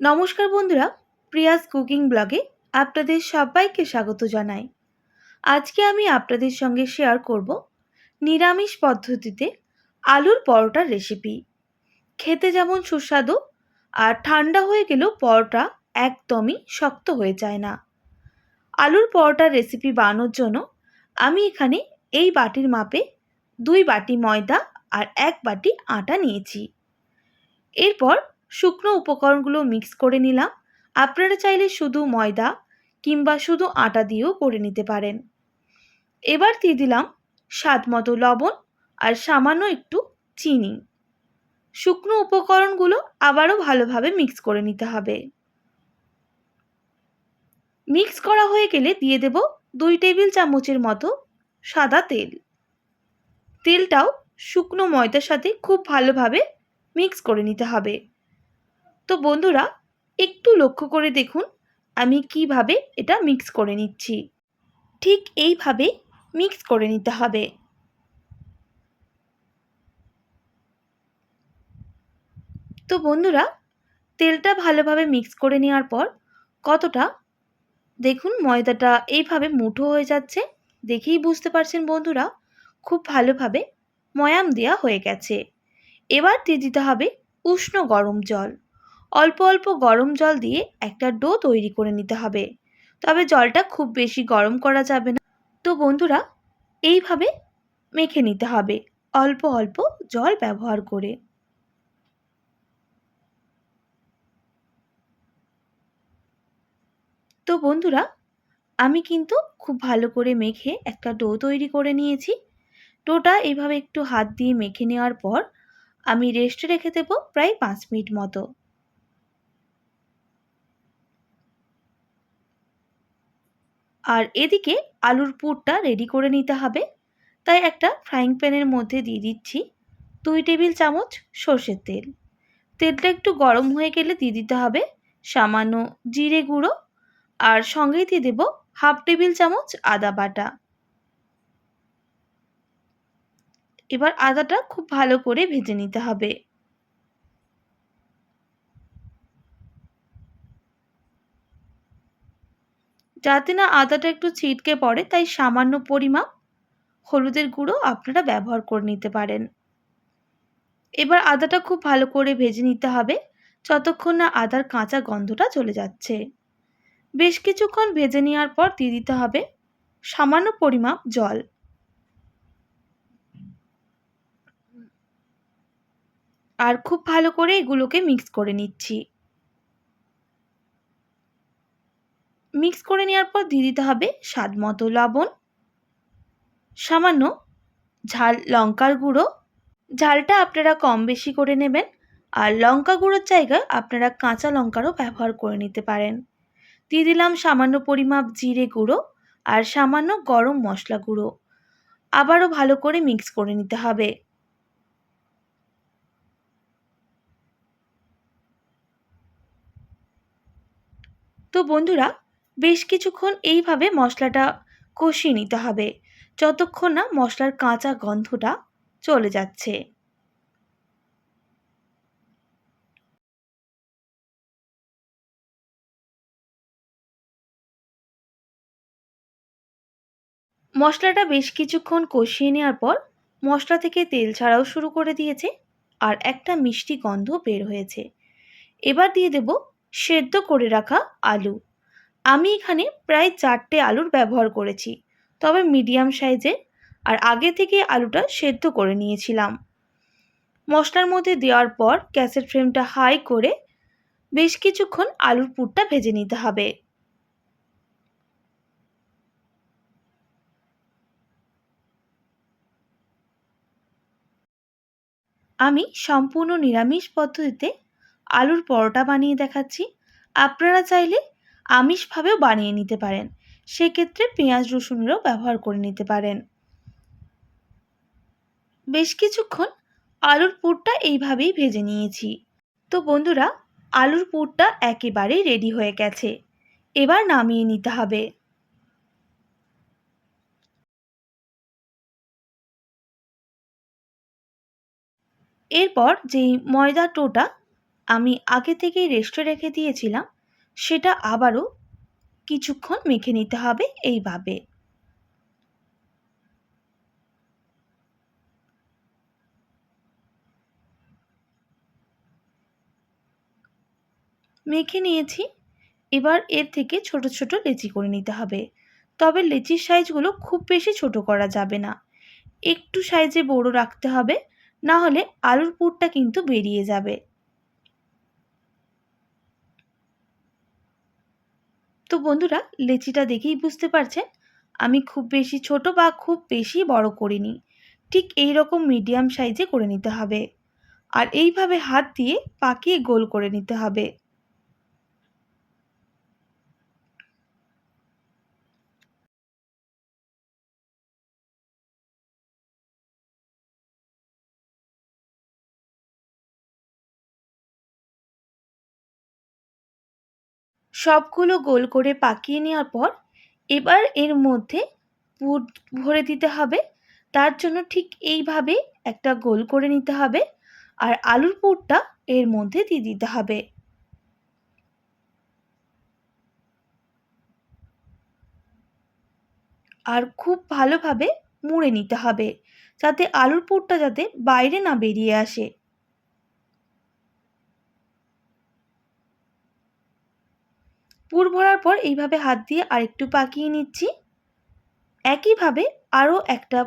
নমস্কার বন্ধুরা, Prius cooking ব্লগে আপনাদের সবাইকে স্বাগত জানাই। আজকে আমি আপনাদের সঙ্গে শেয়ার করব নিরামিষ পদ্ধতিতে আলুর পরোটার রেসিপি খেতে যেমন সুস্বাদু আর ঠান্ডা হয়ে গেলেও পরোটা একদমই শক্ত হয়ে যায় না। আলুর পরোটার রেসিপি বানানোর জন্য আমি এখানে এই বাটির মাপে দুই বাটি ময়দা আর এক বাটি আটা নিয়েছি। এরপর শুকনো উপকরণগুলো মিক্স করে নিলাম। আপনারা চাইলে শুধু ময়দা কিংবা শুধু আটা দিয়েও করে নিতে পারেন। এবার দিয়ে দিলাম স্বাদ মতো লবণ আর সামান্য একটু চিনি। শুকনো উপকরণগুলো আবারও ভালোভাবে মিক্স করে নিতে হবে। মিক্স করা হয়ে গেলে দিয়ে দেব দুই টেবিল চামচের মতো সাদা তেল। তেলটাও শুকনো ময়দার সাথে খুব ভালোভাবে মিক্স করে নিতে হবে। তো বন্ধুরা, একটু লক্ষ্য করে দেখুন, আমি কীভাবে এটা মিক্স করে নিচ্ছি। ঠিক এইভাবে মিক্স করে নিতে হবে। তো বন্ধুরা, তেলটা ভালোভাবে মিক্স করে নেওয়ার পর কতটা, দেখুন ময়দাটা এইভাবে মুঠো হয়ে যাচ্ছে, দেখেই বুঝতে পারছেন বন্ধুরা, খুব ভালোভাবে ময়াম দেওয়া হয়ে গেছে। এবার দিয়ে দিতে হবে উষ্ণ গরম জল। অল্প অল্প গরম জল দিয়ে একটা ডো তৈরি করে নিতে হবে। তবে জলটা খুব বেশি গরম করা যাবে না। তো বন্ধুরা, এইভাবে মেখে নিতে হবে অল্প অল্প জল ব্যবহার করে। তো বন্ধুরা, আমি কিন্তু খুব ভালো করে মেখে একটা ডো তৈরি করে নিয়েছি। ডোটা এইভাবে একটু হাত দিয়ে মেখে নেওয়ার পর আমি রেস্টে রেখে দেবো প্রায় পাঁচ মিনিট মতো। আর এদিকে আলুর পুরটা রেডি করে নিতে হবে। তাই একটা ফ্রাইং প্যানের মধ্যে দিয়ে দিচ্ছি দুই টেবিল চামচ সর্ষের তেল। তেলটা একটু গরম হয়ে গেলে দিয়ে দিতে হবে সামান্য জিরে গুঁড়ো আর সঙ্গেই দিয়ে দেবো হাফ টেবিল চামচ আদা বাটা। এবার আদাটা খুব ভালো করে ভেজে নিতে হবে। যাতে না আদাটা একটু ছিটকে পড়ে, তাই সামান্য পরিমাপ হলুদের গুঁড়ো আপনারা ব্যবহার করে নিতে পারেন। এবার আদাটা খুব ভালো করে ভেজে নিতে হবে, যতক্ষণ না আদার কাঁচা গন্ধটা চলে যাচ্ছে। বেশ কিছুক্ষণ ভেজে নেওয়ার পর দিয়ে দিতে হবে সামান্য পরিমাপ জল। আর খুব ভালো করে এগুলোকে মিক্স করে নিচ্ছি। মিক্স করে নেওয়ার পর দিয়ে দিতে হবে স্বাদ মতো লবণ, সামান্য ঝাল লঙ্কার গুঁড়ো। ঝালটা আপনারা কম বেশি করে নেবেন আর লঙ্কা গুঁড়োর জায়গায় আপনারা কাঁচা লঙ্কারও ব্যবহার করে নিতে পারেন। দিয়ে দিলাম সামান্য পরিমাপ জিরে গুঁড়ো আর সামান্য গরম মশলা গুঁড়ো। আবারও ভালো করে মিক্স করে নিতে হবে। তো বন্ধুরা বেশ কিছুক্ষণ এইভাবে মশলাটা কষিয়ে নিতে হবে। যতক্ষণ না মশলার কাঁচা গন্ধটা চলে যাচ্ছে। মশলাটা বেশ কিছুক্ষণ কষিয়ে নেওয়ার পর মশলা থেকে তেল ছাড়াও শুরু করে দিয়েছে আর একটা মিষ্টি গন্ধ বের হয়েছে। এবার দিয়ে দেব সেদ্ধ করে রাখা আলু। আমি এখানে প্রায় চারটে আলুর ব্যবহার করেছি, তবে মিডিয়াম সাইজের, আর আগে থেকে আলুটা সেদ্ধ করে নিয়েছিলাম। মশলার মধ্যে দেওয়ার পর গ্যাসের ফ্লেমটা হাই করে বেশ কিছুক্ষণ আলুর পুরটা ভেজে নিতে হবে। আমি সম্পূর্ণ নিরামিষ পদ্ধতিতে আলুর পরোটা বানিয়ে দেখাচ্ছি। আপনারা চাইলে আমিষভাবেও বানিয়ে নিতে পারেন। সেক্ষেত্রে পেঁয়াজ রসুনেরও ব্যবহার করে নিতে পারেন। বেশ কিছুক্ষণ আলুর পুরটা এইভাবেই ভেজে নিয়েছি। তো বন্ধুরা, আলুর পুরটা একেবারেই রেডি হয়ে গেছে। এবার নামিয়ে নিতে হবে। এরপর যেই ময়দা টোটা আমি আগে থেকেই রেস্টে রেখে দিয়েছিলাম সেটা আবারও কিছুক্ষণ মেখে নিতে হবে এইভাবে। মেখে নিয়েছি। এবার এর থেকে ছোট ছোট লেচি করে নিতে হবে। তবে লেচির সাইজগুলো খুব বেশি ছোট করা যাবে না। একটু সাইজে বড় রাখতে হবে না হলে আলুর পুরটা কিন্তু বেরিয়ে যাবে। তো বন্ধুরা, লেচিটা দেখেই বুঝতে পারছেন, আমি খুব বেশি ছোট বা খুব বেশি বড় করিনি। ঠিক এই রকম মিডিয়াম সাইজে করে নিতে হবে। আর এইভাবে হাত দিয়ে পাকিয়ে গোল করে নিতে হবে। সবগুলো গোল করে পাকিয়ে নেওয়ার পর এবার এর মধ্যে পুর ভরে দিতে হবে। তার জন্য ঠিক এইভাবে একটা গোল করে নিতে হবে আর আলুর পুরটা এর মধ্যে দিয়ে দিতে হবে। আর খুব ভালোভাবে মুড়ে নিতে হবে যাতে আলুর পুরটা যাতে বাইরে না বেরিয়ে আসে। পুর ভরার পর এইভাবে হাত দিয়ে আরেকটু পাকিয়ে নিচ্ছি। একইভাবে আরও একটা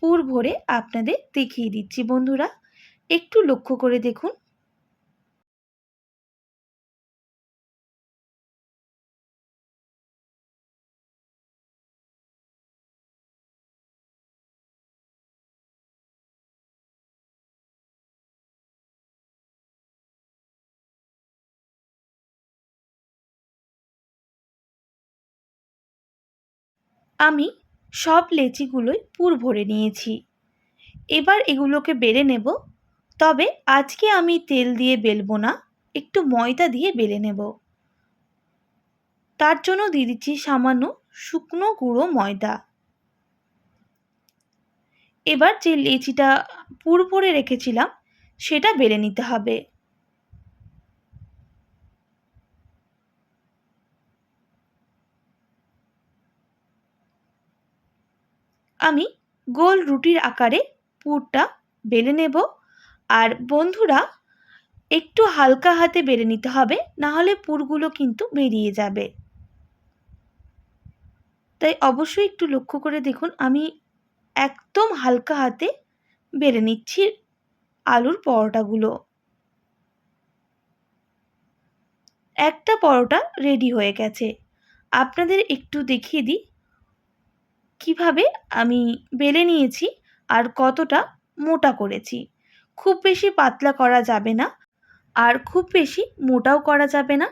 পুর ভরে আপনাদের দেখিয়ে দিচ্ছি বন্ধুরা। একটু লক্ষ্য করে দেখুন। আমি সব লেচিগুলোই পুর ভরে নিয়েছি। এবার এগুলোকে বেলে নেব। তবে আজকে আমি তেল দিয়ে বেলবো না, একটু ময়দা দিয়ে বেলে নেব। তার জন্য দিয়ে দিচ্ছি সামান্য শুকনো গুঁড়ো ময়দা। এবার যে লেচিটা পুর ভরে রেখেছিলাম, সেটা বেলে নিতে হবে। আমি গোল রুটির আকারে পুরটা বেলে নেব। আর বন্ধুরা, একটু হালকা হাতে বেড়ে নিতে হবে, না হলে পুরগুলো কিন্তু বেরিয়ে যাবে। তাই অবশ্যই একটু লক্ষ্য করে দেখুন, আমি একদম হালকা হাতে বেড়ে নিচ্ছি আলুর পরোটাগুলো। একটা পরোটা রেডি হয়ে গেছে। আপনাদের একটু দেখিয়ে দিই কীভাবে আমি বেলে নিয়েছি আর কতটা মোটা করেছি। খুব বেশি পাতলা করা যাবে না আর খুব বেশি মোটাও করা যাবে না।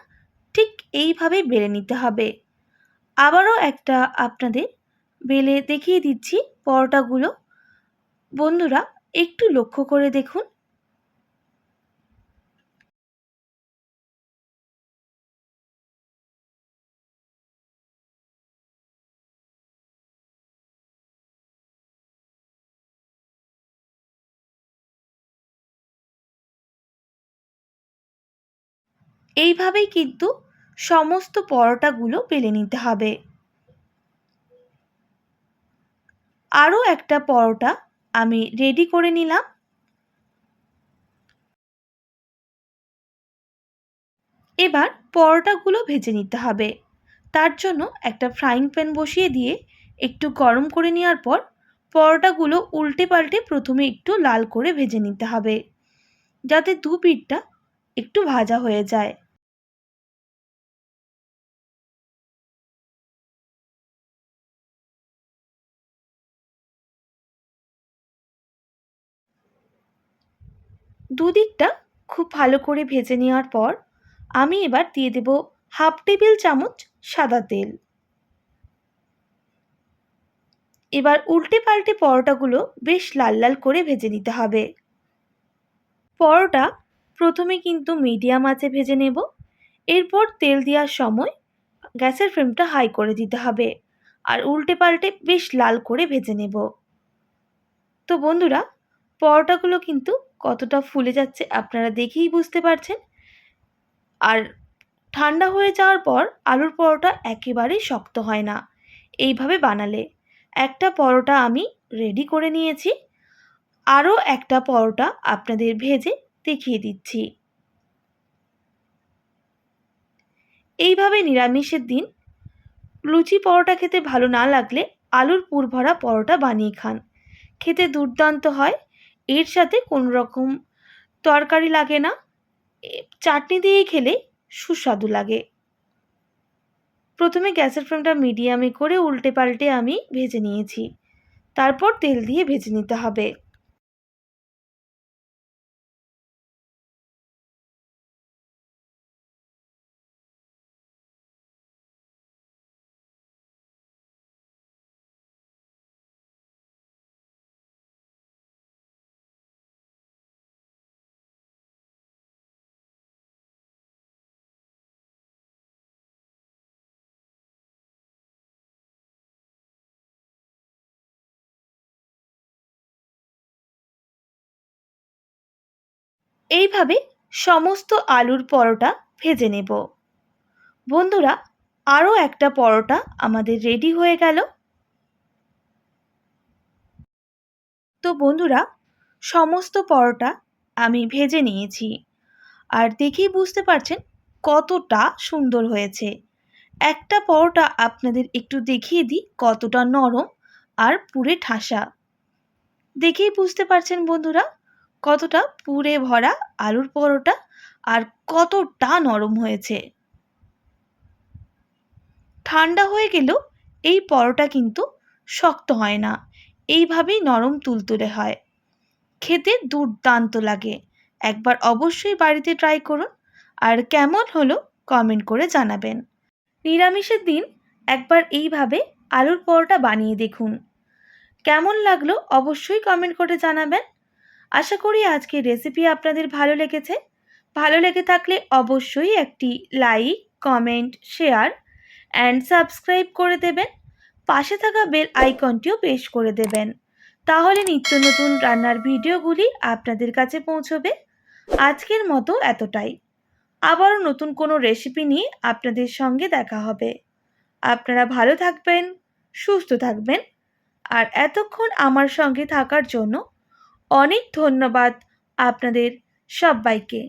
ঠিক এইভাবে বেলে নিতে হবে। আবারও একটা আপনাদের বেলে দেখিয়ে দিচ্ছি পরোটাগুলো। বন্ধুরা, একটু লক্ষ্য করে দেখুন। এইভাবেই কিন্তু সমস্ত পরোটাগুলো বেলে নিতে হবে। আরও একটা পরোটা আমি রেডি করে নিলাম। এবার পরোটাগুলো ভেজে নিতে হবে। তার জন্য একটা ফ্রাইং প্যান বসিয়ে দিয়ে একটু গরম করে নেওয়ার পর পরোটাগুলো উল্টে পাল্টে প্রথমে একটু লাল করে ভেজে নিতে হবে। যাতে দু পিঠটা একটু ভাজা হয়ে যায়। দুদিকটা খুব ভালো করে ভেজে নেওয়ার পর আমি এবার দিয়ে দেব হাফ টেবিল চামচ সাদা তেল। এবার উল্টে পাল্টে পরোটাগুলো বেশ লাল লাল করে ভেজে নিতে হবে। পরোটা প্রথমে কিন্তু মিডিয়াম আঁচে ভেজে নেব। এরপর তেল দেওয়ার সময় গ্যাসের ফ্লেমটা হাই করে দিতে হবে আর উল্টে পাল্টে বেশ লাল করে ভেজে নেব। তো বন্ধুরা পরোটাগুলো কিন্তু কতটা ফুলে যাচ্ছে আপনারা দেখেই বুঝতে পারছেন। আর ঠান্ডা হয়ে যাওয়ার পর আলুর পরোটা একেবারেই শক্ত হয় না। এইভাবে বানালে। একটা পরোটা আমি রেডি করে নিয়েছি। আরও একটা পরোটা আপনাদের ভেজে দেখিয়ে দিচ্ছি। এইভাবে নিরামিষের দিন লুচি পরোটা খেতে ভালো না লাগলে আলুর পুর ভরা পরোটা বানিয়ে খান। খেতে দুর্দান্ত হয়। এর সাথে কোনো রকম তরকারি লাগে না। চাটনি দিয়ে খেলে সুস্বাদু লাগে। প্রথমে গ্যাসের ফ্লেমটা মিডিয়ামে করে উল্টে পাল্টে আমি ভেজে নিয়েছি। তারপর তেল দিয়ে ভেজে নিতে হবে। এইভাবে সমস্ত আলুর পরোটা ভেজে নেব। বন্ধুরা, আরও একটা পরোটা আমাদের রেডি হয়ে গেল। তো বন্ধুরা, সমস্ত পরোটা আমি ভেজে নিয়েছি। আর দেখেই বুঝতে পারছেন কতটা সুন্দর হয়েছে। একটা পরোটা আপনাদের একটু দেখিয়ে দিই কতটা নরম আর পুরে ঠাসা। দেখেই বুঝতে পারছেন বন্ধুরা কতটা পুরে ভরা আলুর পরোটা আর কতটা নরম হয়েছে। ঠান্ডা হয়ে গেলেও এই পরোটা কিন্তু শক্ত হয় না, এইভাবেই নরম তুলতুলে হয়। খেতে দুর্দান্ত লাগে, একবার অবশ্যই বাড়িতে ট্রাই করুন আর কেমন হলো কমেন্ট করে জানাবেন। নিরামিষের দিন একবার এইভাবে আলুর পরোটা বানিয়ে দেখুন। কেমন লাগল অবশ্যই কমেন্ট করে জানাবেন। আশা করি আজকের রেসিপি আপনাদের ভালো লেগেছে। ভালো লেগে থাকলে অবশ্যই একটি like comment share and subscribe করে দেবেন। পাশে থাকা বেল আইকনটিও পেশ করে দেবেন। তাহলে নিত্য নতুন রান্নার ভিডিওগুলি আপনাদের কাছে পৌঁছবে। আজকের মতো এতটাই। আবারও নতুন কোনো রেসিপি নিয়ে আপনাদের সঙ্গে দেখা হবে। আপনারা ভালো থাকবেন, সুস্থ থাকবেন। আর এতক্ষণ আমার সঙ্গে থাকার জন্য অনেক ধন্যবাদ আপনাদের সবাইকে।